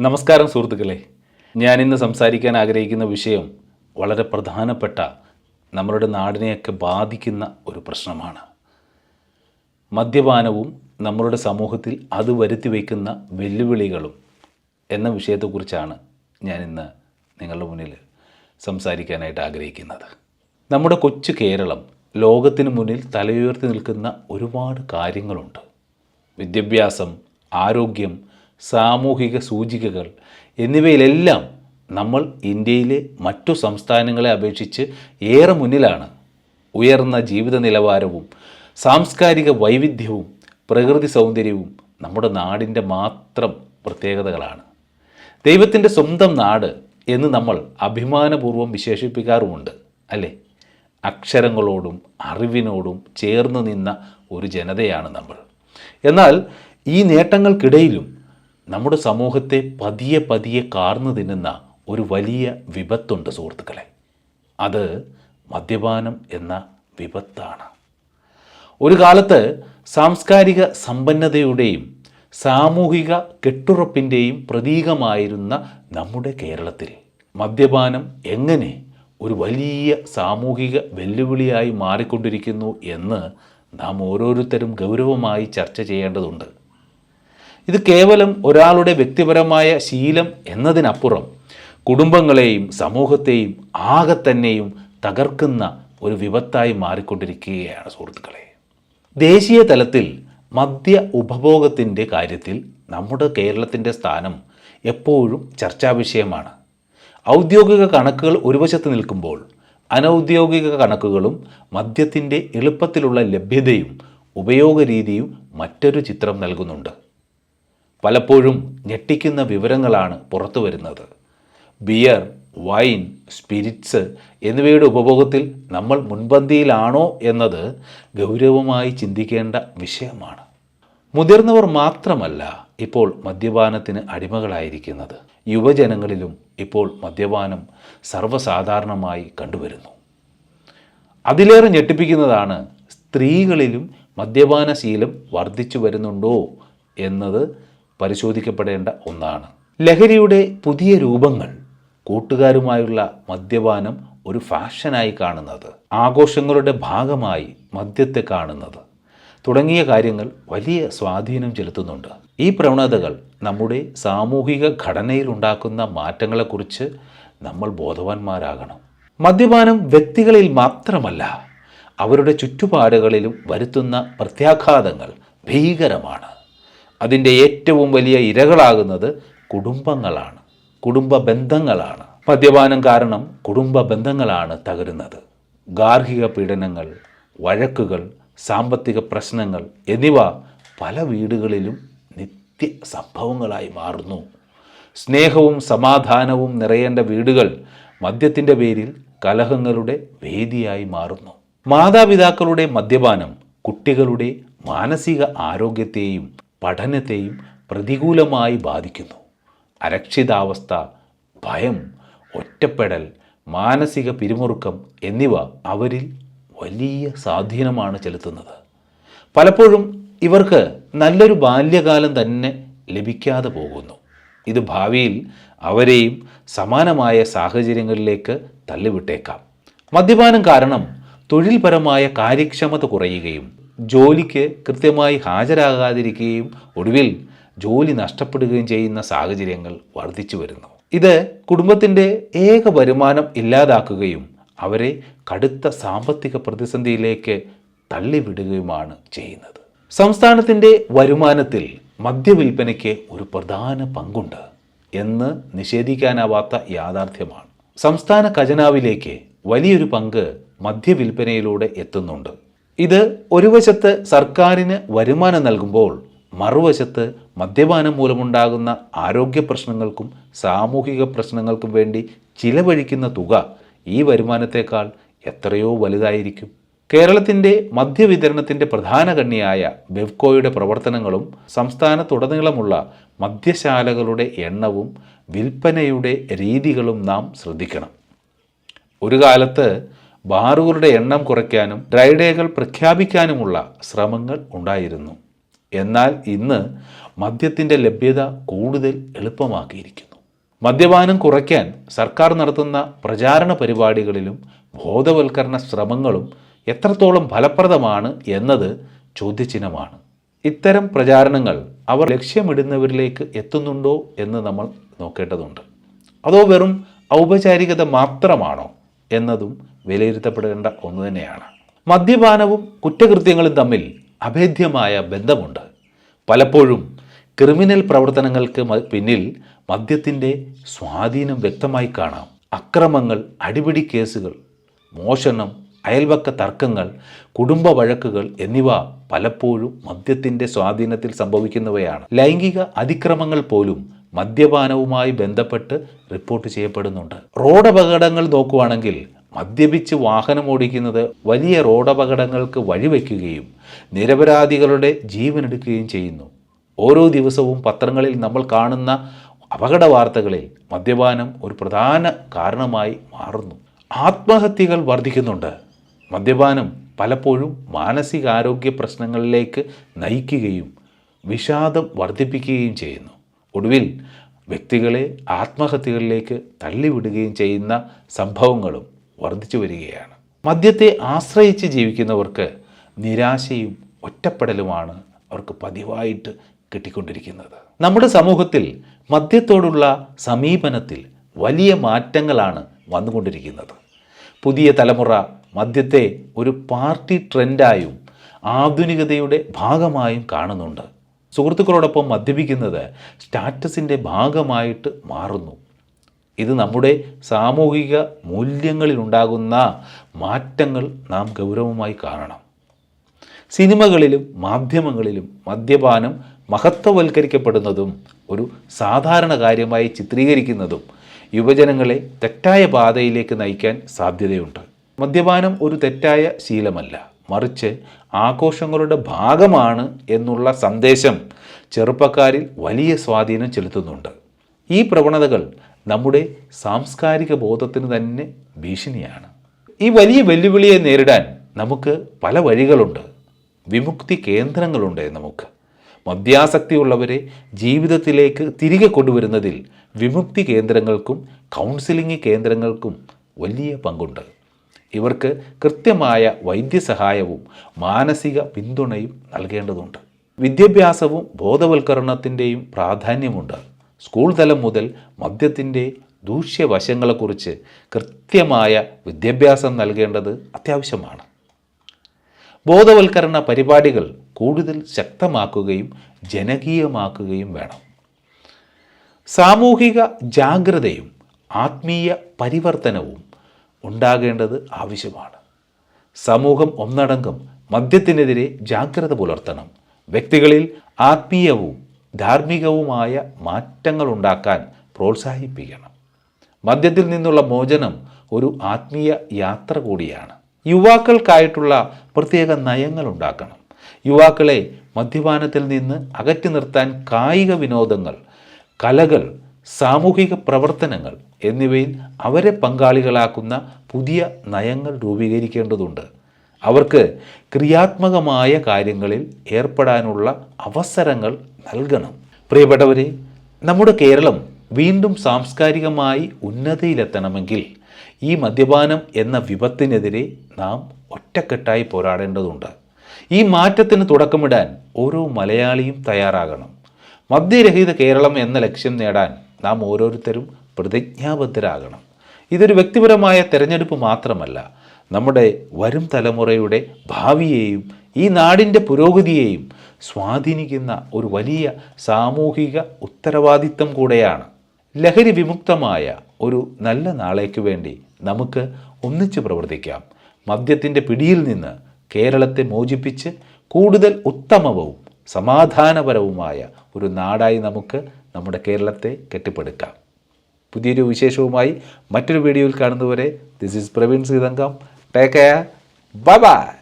നമസ്കാരം സുഹൃത്തുക്കളെ. ഞാൻ ഇന്ന് സംസാരിക്കാൻ ആഗ്രഹിക്കുന്ന വിഷയം വളരെ പ്രധാനപ്പെട്ട നമ്മളുടെ നാടിനെയൊക്കെ ബാധിക്കുന്ന ഒരു പ്രശ്നമാണ്. മദ്യപാനവും നമ്മളുടെ സമൂഹത്തിൽ അത് വരുത്തി വയ്ക്കുന്ന വെല്ലുവിളികളും എന്ന വിഷയത്തെക്കുറിച്ചാണ് ഞാൻ ഇന്ന് നിങ്ങളുടെ മുന്നിൽ സംസാരിക്കാനായിട്ട് ആഗ്രഹിക്കുന്നത്. നമ്മുടെ കൊച്ചു കേരളം ലോകത്തിന് മുന്നിൽ തലയുയർത്തി നിൽക്കുന്ന ഒരുപാട് കാര്യങ്ങളുണ്ട്. വിദ്യാഭ്യാസം ആരോഗ്യം സാമൂഹിക സൂചികകൾ എന്നിവയിലെല്ലാം നമ്മൾ ഇന്ത്യയിലെ മറ്റു സംസ്ഥാനങ്ങളെ അപേക്ഷിച്ച് ഏറെ മുന്നിലാണ്. ഉയർന്ന ജീവിത നിലവാരവും സാംസ്കാരിക വൈവിധ്യവും പ്രകൃതി സൗന്ദര്യവും നമ്മുടെ നാടിന്റെ മാത്രം പ്രത്യേകതകളാണ്. ദൈവത്തിന്റെ സ്വന്തം നാട് എന്ന് നമ്മൾ അഭിമാനപൂർവം വിശേഷിപ്പിക്കാറുമുണ്ട് അല്ലേ? അക്ഷരങ്ങളോടും അറിവിനോടും ചേർന്ന് നിന്ന ഒരു ജനതയാണ് നമ്മൾ. എന്നാൽ ഈ നേട്ടങ്ങൾക്കിടയിലും നമ്മുടെ സമൂഹത്തെ പതിയെ പതിയെ കാർന്നു തിന്നുന്ന ഒരു വലിയ വിപത്തുണ്ട് സുഹൃത്തുക്കളെ. അത് മദ്യപാനം എന്ന വിപത്താണ്. ഒരു കാലത്ത് സാംസ്കാരിക സമ്പന്നതയുടെയും സാമൂഹിക കെട്ടുറപ്പിന്റെയും പ്രതീകമായിരുന്ന നമ്മുടെ കേരളത്തിൽ മദ്യപാനം എങ്ങനെ ഒരു വലിയ സാമൂഹിക വെല്ലുവിളിയായി മാറിക്കൊണ്ടിരിക്കുന്നു എന്ന് നാം ഓരോരുത്തരും ഗൗരവമായി ചർച്ച ചെയ്യേണ്ടതുണ്ട്. ഇത് കേവലം ഒരാളുടെ വ്യക്തിപരമായ ശീലം എന്നതിനപ്പുറം കുടുംബങ്ങളെയും സമൂഹത്തെയും ആകെ തന്നെയും തകർക്കുന്ന ഒരു വിപത്തായി മാറിക്കൊണ്ടിരിക്കുകയാണ് സുഹൃത്തുക്കളെ. ദേശീയ തലത്തിൽ മദ്യ ഉപഭോഗത്തിന്റെ കാര്യത്തിൽ നമ്മുടെ കേരളത്തിന്റെ സ്ഥാനം എപ്പോഴും ചർച്ചാ വിഷയമാണ്. ഔദ്യോഗിക കണക്കുകൾ ഒരു വശത്ത് നിൽക്കുമ്പോൾ അനൗദ്യോഗിക കണക്കുകളും മദ്യത്തിന്റെ എളുപ്പത്തിലുള്ള ലഭ്യതയും ഉപയോഗ രീതിയും മറ്റൊരു ചിത്രം നൽകുന്നുണ്ട്. പലപ്പോഴും ഞെട്ടിക്കുന്ന വിവരങ്ങളാണ് പുറത്തു വരുന്നത്. ബിയർ വൈൻ സ്പിരിറ്റ്സ് എന്നിവയുടെ ഉപഭോഗത്തിൽ നമ്മൾ മുൻപന്തിയിലാണോ എന്നത് ഗൗരവമായി ചിന്തിക്കേണ്ട വിഷയമാണ്. മുതിർന്നവർ മാത്രമല്ല ഇപ്പോൾ മദ്യപാനത്തിന് അടിമകളായിരിക്കുന്നത്. യുവജനങ്ങളിലും ഇപ്പോൾ മദ്യപാനം സർവസാധാരണമായി കണ്ടുവരുന്നു. അതിലേറെ ഞെട്ടിപ്പിക്കുന്നതാണ് സ്ത്രീകളിലും മദ്യപാന ശീലം വർദ്ധിച്ചു വരുന്നുണ്ടോ എന്നത് പരിശോധിക്കപ്പെടേണ്ട ഒന്നാണ്. ലഹരിയുടെ പുതിയ രൂപങ്ങൾ കൂട്ടുകാരുമായുള്ള മദ്യപാനം ഒരു ഫാഷനായി കാണുന്നത് ആഘോഷങ്ങളുടെ ഭാഗമായി മദ്യത്തെ കാണുന്നത്. തുടങ്ങിയ കാര്യങ്ങൾ വലിയ സ്വാധീനം ചെലുത്തുന്നുണ്ട്. ഈ പ്രവണതകൾ നമ്മുടെ സാമൂഹിക ഘടനയിൽ ഉണ്ടാക്കുന്ന മാറ്റങ്ങളെക്കുറിച്ച് നമ്മൾ ബോധവാന്മാരാകണം. മദ്യപാനം വ്യക്തികളിൽ മാത്രമല്ല അവരുടെ ചുറ്റുപാടുകളിലും വരുത്തുന്ന പ്രത്യാഘാതങ്ങൾ ഭീകരമാണ്. അതിന്റെ ഏറ്റവും വലിയ ഇരകളാകുന്നത് കുടുംബങ്ങളാണ്. കുടുംബ ബന്ധങ്ങളാണ്. മദ്യപാനം കാരണം കുടുംബ ബന്ധങ്ങളാണ് തകരുന്നത്. ഗാർഹിക പീഡനങ്ങൾ വഴക്കുകൾ സാമ്പത്തിക പ്രശ്നങ്ങൾ എന്നിവ പല വീടുകളിലും നിത്യ സംഭവങ്ങളായി മാറുന്നു. സ്നേഹവും സമാധാനവും നിറയേണ്ട വീടുകൾ മദ്യത്തിന്റെ പേരിൽ കലഹങ്ങളുടെ വേദിയായി മാറുന്നു. മാതാപിതാക്കളുടെ മദ്യപാനം കുട്ടികളുടെ മാനസിക ആരോഗ്യത്തെയും പഠനത്തെയും പ്രതികൂലമായി ബാധിക്കുന്നു. അരക്ഷിതാവസ്ഥ ഭയം ഒറ്റപ്പെടൽ മാനസിക പിരിമുറുക്കം എന്നിവ അവരിൽ വലിയ സ്വാധീനമാണ് ചെലുത്തുന്നത്. പലപ്പോഴും ഇവർക്ക് നല്ലൊരു ബാല്യകാലം തന്നെ ലഭിക്കാതെ പോകുന്നു. ഇത് ഭാവിയിൽ അവരെയും സമാനമായ സാഹചര്യങ്ങളിലേക്ക് തള്ളിവിട്ടേക്കാം. മദ്യപാനം കാരണം തൊഴിൽപരമായ കാര്യക്ഷമത കുറയുകയും ജോലിക്ക് കൃത്യമായി ഹാജരാകാതിരിക്കുകയും ഒടുവിൽ ജോലി നഷ്ടപ്പെടുകയും ചെയ്യുന്ന സാഹചര്യങ്ങൾ വർദ്ധിച്ചു വരുന്നു. ഇത് കുടുംബത്തിന്റെ ഏക വരുമാനം ഇല്ലാതാക്കുകയും അവരെ കടുത്ത സാമ്പത്തിക പ്രതിസന്ധിയിലേക്ക് തള്ളിവിടുകയുമാണ് ചെയ്യുന്നത്. സംസ്ഥാനത്തിന്റെ വരുമാനത്തിൽ മദ്യവിൽപ്പനയ്ക്ക് ഒരു പ്രധാന പങ്കുണ്ട് എന്ന് നിഷേധിക്കാനാവാത്ത യാഥാർത്ഥ്യമാണ്. സംസ്ഥാന ഖജനാവിലേക്ക് വലിയൊരു പങ്ക് മദ്യവിൽപ്പനയിലൂടെ എത്തുന്നുണ്ട്. ഇത് ഒരു വശത്ത് സർക്കാരിന് വരുമാനം നൽകുമ്പോൾ മറുവശത്ത് മദ്യപാനം മൂലമുണ്ടാകുന്ന ആരോഗ്യ പ്രശ്നങ്ങൾക്കും സാമൂഹിക പ്രശ്നങ്ങൾക്കും വേണ്ടി ചിലവഴിക്കുന്ന തുക ഈ വരുമാനത്തേക്കാൾ എത്രയോ വലുതായിരിക്കും. കേരളത്തിന്റെ മദ്യവിതരണത്തിന്റെ പ്രധാന കണ്ണിയായ ബെവ്കോയുടെ പ്രവർത്തനങ്ങളും സംസ്ഥാനത്തുടനീളമുള്ള മദ്യശാലകളുടെ എണ്ണവും വിൽപ്പനയുടെ രീതികളും നാം ശ്രദ്ധിക്കണം. ഒരു കാലത്ത് ബാറുകളുടെ എണ്ണം കുറയ്ക്കാനും ഡ്രൈ ഡേകൾ പ്രഖ്യാപിക്കാനുമുള്ള ശ്രമങ്ങൾ ഉണ്ടായിരുന്നു. എന്നാൽ ഇന്ന് മദ്യത്തിന്റെ ലഭ്യത കൂടുതൽ എളുപ്പമാക്കിയിരിക്കുന്നു. മദ്യപാനം കുറയ്ക്കാൻ സർക്കാർ നടത്തുന്ന പ്രചാരണ പരിപാടികളിലും ബോധവൽക്കരണ ശ്രമങ്ങളും എത്രത്തോളം ഫലപ്രദമാണ് എന്നത് ചോദ്യചിഹ്നമാണ്. ഇത്തരം പ്രചാരണങ്ങൾ അവർ ലക്ഷ്യമിടുന്നവരിലേക്ക് എത്തുന്നുണ്ടോ എന്ന് നമ്മൾ നോക്കേണ്ടതുണ്ട്. അതോ വെറും ഔപചാരികത മാത്രമാണോ എന്നതും വിലയിരുത്തപ്പെടേണ്ട ഒന്ന് തന്നെയാണ്. മദ്യപാനവും കുറ്റകൃത്യങ്ങളും തമ്മിൽ അഭേദ്യമായ ബന്ധമുണ്ട്. പലപ്പോഴും ക്രിമിനൽ പ്രവർത്തനങ്ങൾക്ക് പിന്നിൽ മദ്യത്തിന്റെ സ്വാധീനം വ്യക്തമായി കാണാം. അക്രമങ്ങൾ അടിപിടി കേസുകൾ മോഷണം അയൽവക്ക തർക്കങ്ങൾ കുടുംബ വഴക്കുകൾ എന്നിവ പലപ്പോഴും മദ്യത്തിന്റെ സ്വാധീനത്തിൽ സംഭവിക്കുന്നവയാണ്. ലൈംഗിക അതിക്രമങ്ങൾ പോലും മദ്യപാനവുമായി ബന്ധപ്പെട്ട് റിപ്പോർട്ട് ചെയ്യപ്പെടുന്നുണ്ട്. റോഡ് അപകടങ്ങൾ നോക്കുവാണെങ്കിൽ മദ്യപിച്ച് വാഹനം ഓടിക്കുന്നത് വലിയ റോഡപകടങ്ങൾക്ക് വഴിവെക്കുകയും നിരപരാധികളുടെ ജീവനെടുക്കുകയും ചെയ്യുന്നു. ഓരോ ദിവസവും പത്രങ്ങളിൽ നമ്മൾ കാണുന്ന അപകട വാർത്തകളിൽ മദ്യപാനം ഒരു പ്രധാന കാരണമായി മാറുന്നു. ആത്മഹത്യകൾ വർദ്ധിക്കുന്നുണ്ട്. മദ്യപാനം പലപ്പോഴും മാനസികാരോഗ്യ പ്രശ്നങ്ങളിലേക്ക് നയിക്കുകയും വിഷാദം വർദ്ധിപ്പിക്കുകയും ചെയ്യുന്നു. ഒടുവിൽ വ്യക്തികളെ ആത്മഹത്യകളിലേക്ക് തള്ളിവിടുകയും ചെയ്യുന്ന സംഭവങ്ങളും വർദ്ധിച്ചു വരികയാണ്. മദ്യത്തെ ആശ്രയിച്ച് ജീവിക്കുന്നവർക്ക് നിരാശയും ഒറ്റപ്പെടലുമാണ് അവർക്ക് പതിവായിട്ട് കിട്ടിക്കൊണ്ടിരിക്കുന്നത്. നമ്മുടെ സമൂഹത്തിൽ മദ്യത്തോടുള്ള സമീപനത്തിൽ വലിയ മാറ്റങ്ങളാണ് വന്നുകൊണ്ടിരിക്കുന്നത്. പുതിയ തലമുറ മദ്യത്തെ ഒരു പാർട്ടി ട്രെൻഡായും ആധുനികതയുടെ ഭാഗമായും കാണുന്നുണ്ട്. സുഹൃത്തുക്കളോടൊപ്പം മദ്യപിക്കുന്നത് സ്റ്റാറ്റസിന്റെ ഭാഗമായിട്ട് മാറുന്നു. ഇത് നമ്മുടെ സാമൂഹിക മൂല്യങ്ങളിലുണ്ടാകുന്ന മാറ്റങ്ങൾ നാം ഗൗരവമായി കാണണം. സിനിമകളിലും മാധ്യമങ്ങളിലും മദ്യപാനം മഹത്വവൽക്കരിക്കപ്പെടുന്നതും ഒരു സാധാരണ കാര്യമായി ചിത്രീകരിക്കുന്നതും യുവജനങ്ങളെ തെറ്റായ പാതയിലേക്ക് നയിക്കാൻ സാധ്യതയുണ്ട്. മദ്യപാനം ഒരു തെറ്റായ ശീലമല്ല. മറിച്ച് ആഘോഷങ്ങളുടെ ഭാഗമാണ് എന്നുള്ള സന്ദേശം ചെറുപ്പക്കാരിൽ വലിയ സ്വാധീനം ചെലുത്തുന്നുണ്ട്. ഈ പ്രവണതകൾ നമ്മുടെ സാംസ്കാരിക ബോധത്തിന് തന്നെ ഭീഷണിയാണ്. ഈ വലിയ വെല്ലുവിളിയെ നേരിടാൻ നമുക്ക് പല വഴികളുണ്ട്. വിമുക്തി കേന്ദ്രങ്ങളുണ്ട് നമുക്ക്. മദ്യാസക്തിയുള്ളവരെ ജീവിതത്തിലേക്ക് തിരികെ കൊണ്ടുവരുന്നതിൽ വിമുക്തി കേന്ദ്രങ്ങൾക്കും കൗൺസിലിംഗ് കേന്ദ്രങ്ങൾക്കും വലിയ പങ്കുണ്ട്. ഇവർക്ക് കൃത്യമായ വൈദ്യസഹായവും മാനസിക പിന്തുണയും നൽകേണ്ടതുണ്ട്. വിദ്യാഭ്യാസവും ബോധവൽക്കരണത്തിന്റെയും പ്രാധാന്യമുണ്ട്. സ്കൂൾ തലം മുതൽ മദ്യത്തിന്റെ ദൂഷ്യവശങ്ങളെക്കുറിച്ച് കൃത്യമായ വിദ്യാഭ്യാസം നൽകേണ്ടത് അത്യാവശ്യമാണ്. ബോധവൽക്കരണ പരിപാടികൾ കൂടുതൽ ശക്തമാക്കുകയും ജനകീയമാക്കുകയും വേണം. സാമൂഹിക ജാഗ്രതയും ആത്മീയ പരിവർത്തനവും ഉണ്ടാകേണ്ടത് ആവശ്യമാണ്. സമൂഹം ഒന്നടങ്കം മദ്യത്തിനെതിരെ ജാഗ്രത പുലർത്തണം. വ്യക്തികളിൽ ആത്മീയവും ധാർമ്മികവുമായ മാറ്റങ്ങൾ ഉണ്ടാക്കാൻ പ്രോത്സാഹിപ്പിക്കണം. മദ്യത്തിൽ നിന്നുള്ള മോചനം ഒരു ആത്മീയ യാത്ര കൂടിയാണ്. യുവാക്കൾക്കായിട്ടുള്ള പ്രത്യേക നയങ്ങൾ ഉണ്ടാക്കണം യുവാക്കളെ മദ്യപാനത്തിൽ നിന്ന് അകറ്റി നിർത്താൻ കായിക വിനോദങ്ങൾ കലകൾ സാമൂഹിക പ്രവർത്തനങ്ങൾ എന്നിവയിൽ അവരെ പങ്കാളികളാക്കുന്ന പുതിയ നയങ്ങൾ രൂപീകരിക്കേണ്ടതുണ്ട്. അവർക്ക് ക്രിയാത്മകമായ കാര്യങ്ങളിൽ ഏർപ്പെടാനുള്ള അവസരങ്ങൾ നൽകണം. പ്രിയപ്പെട്ടവരെ നമ്മുടെ കേരളം വീണ്ടും സാംസ്കാരികമായി ഉന്നതിയിലെത്തണമെങ്കിൽ ഈ മദ്യപാനം എന്ന വിപത്തിനെതിരെ നാം ഒറ്റക്കെട്ടായി പോരാടേണ്ടതുണ്ട്. ഈ മാറ്റത്തിന് തുടക്കമിടാൻ ഓരോ മലയാളിയും തയ്യാറാകണം. മദ്യരഹിത കേരളം എന്ന ലക്ഷ്യം നേടാൻ നാം ഓരോരുത്തരും പ്രതിജ്ഞാബദ്ധരാകണം. ഇതൊരു വ്യക്തിപരമായ തിരഞ്ഞെടുപ്പ് മാത്രമല്ല നമ്മുടെ വരും തലമുറയുടെ ഭാവിയെയും ഈ നാടിന്റെ പുരോഗതിയെയും സ്വാധീനിക്കുന്ന ഒരു വലിയ സാമൂഹിക ഉത്തരവാദിത്തം കൂടെയാണ്. ലഹരി വിമുക്തമായ ഒരു നല്ല നാളേക്ക് വേണ്ടി നമുക്ക് ഒന്നിച്ചു പ്രവർത്തിക്കാം. മദ്യത്തിന്റെ പിടിയിൽ നിന്ന് കേരളത്തെ മോചിപ്പിച്ച് കൂടുതൽ ഉത്തമവും സമാധാനപരവുമായ ഒരു നാടായി നമുക്ക് നമ്മുടെ കേരളത്തെ കെട്ടിപ്പടുക്കാം. പുതിയൊരു വിശേഷവുമായി മറ്റൊരു വീഡിയോയിൽ കാണുന്നവരെ this is Praveen Sreethankam take care bye bye